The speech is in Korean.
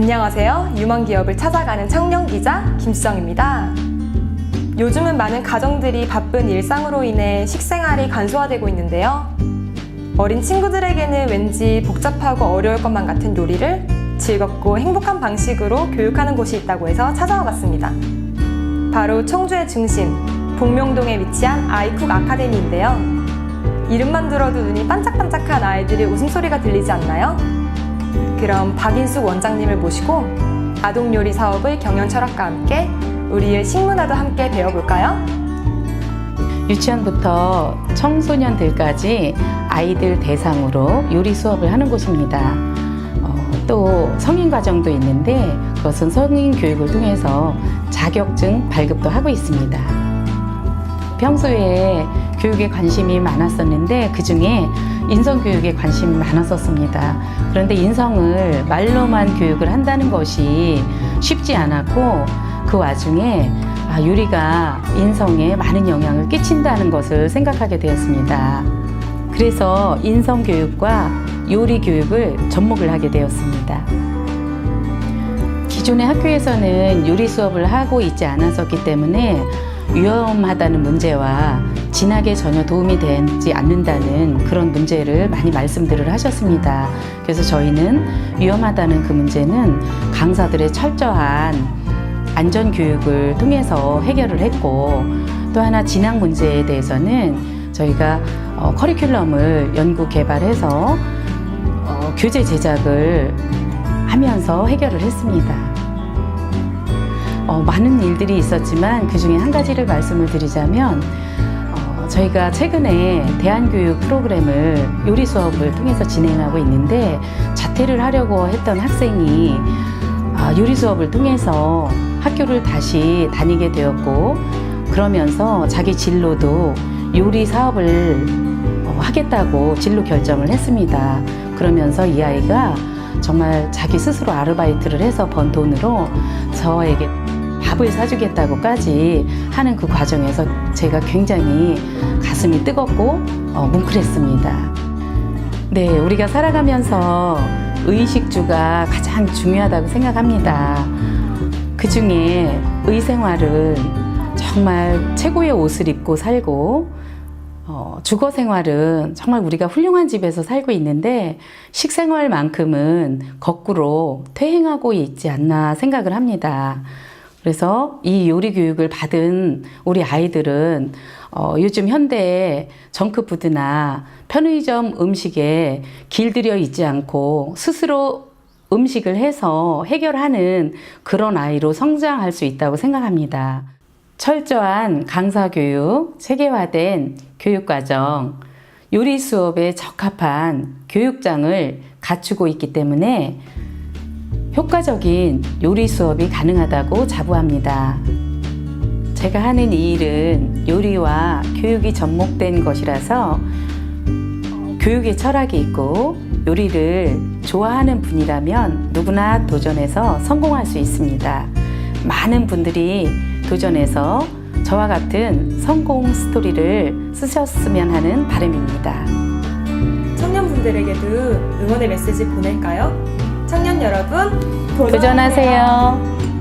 안녕하세요. 유망 기업을 찾아가는 청년 기자 김수정입니다. 요즘은 많은 가정들이 바쁜 일상으로 인해 식생활이 간소화되고 있는데요. 어린 친구들에게는 왠지 복잡하고 어려울 것만 같은 요리를 즐겁고 행복한 방식으로 교육하는 곳이 있다고 해서 찾아와 봤습니다. 바로 청주의 중심, 복명동에 위치한 아이쿡 아카데미인데요. 이름만 들어도 눈이 반짝반짝한 아이들의 웃음소리가 들리지 않나요? 그럼 박인숙 원장님을 모시고 아동 요리 사업의 경영 철학과 함께 우리의 식문화도 함께 배워볼까요? 유치원부터 청소년들까지 아이들 대상으로 요리 수업을 하는 곳입니다. 어, 또 성인 과정도 있는데 그것은 성인 교육을 통해서 자격증 발급도 하고 있습니다. 평소에 교육에 관심이 많았었는데 그 중에 인성 교육에 관심이 많았었습니다. 그런데 인성을 말로만 교육을 한다는 것이 쉽지 않았고 그 와중에 아, 요리가 인성에 많은 영향을 끼친다는 것을 생각하게 되었습니다. 그래서 인성 교육과 요리 교육을 접목을 하게 되었습니다. 기존의 학교에서는 요리 수업을 하고 있지 않았었기 때문에 위험하다는 문제와 진학에 전혀 도움이 되지 않는다는 그런 문제를 많이 말씀들을 하셨습니다. 그래서 저희는 위험하다는 그 문제는 강사들의 철저한 안전 교육을 통해서 해결을 했고 또 하나 진학 문제에 대해서는 저희가 어, 커리큘럼을 연구 개발해서 어, 교재 제작을 하면서 해결을 했습니다. 어, 많은 일들이 있었지만 그 중에 한 가지를 말씀을 드리자면 어, 저희가 최근에 대한교육 프로그램을 요리 수업을 통해서 진행하고 있는데 자퇴를 하려고 했던 학생이 아, 요리 수업을 통해서 학교를 다시 다니게 되었고 그러면서 자기 진로도 요리 사업을 어, 하겠다고 진로 결정을 했습니다. 그러면서 이 아이가 정말 자기 스스로 아르바이트를 해서 번 돈으로 저에게 밥을 사주겠다고까지 하는 그 과정에서 제가 굉장히 가슴이 뜨겁고 어, 뭉클했습니다. 네, 우리가 살아가면서 의식주가 가장 중요하다고 생각합니다. 그 중에 의생활은 정말 최고의 옷을 입고 살고 어, 주거 생활은 정말 우리가 훌륭한 집에서 살고 있는데 식생활만큼은 거꾸로 퇴행하고 있지 않나 생각을 합니다. 그래서 이 요리 교육을 받은 우리 아이들은 어, 요즘 현대 정크푸드나 편의점 음식에 길들여 있지 않고 스스로 음식을 해서 해결하는 그런 아이로 성장할 수 있다고 생각합니다. 철저한 강사 교육, 체계화된 교육 과정, 요리 수업에 적합한 교육장을 갖추고 있기 때문에 효과적인 요리 수업이 가능하다고 자부합니다. 제가 하는 이 일은 요리와 교육이 접목된 것이라서 교육의 철학이 있고 요리를 좋아하는 분이라면 누구나 도전해서 성공할 수 있습니다. 많은 분들이 도전해서 저와 같은 성공 스토리를 쓰셨으면 하는 바람입니다. 청년분들에게도 응원의 메시지 보낼까요? 청년 여러분, 도전하세요. 도전하세요.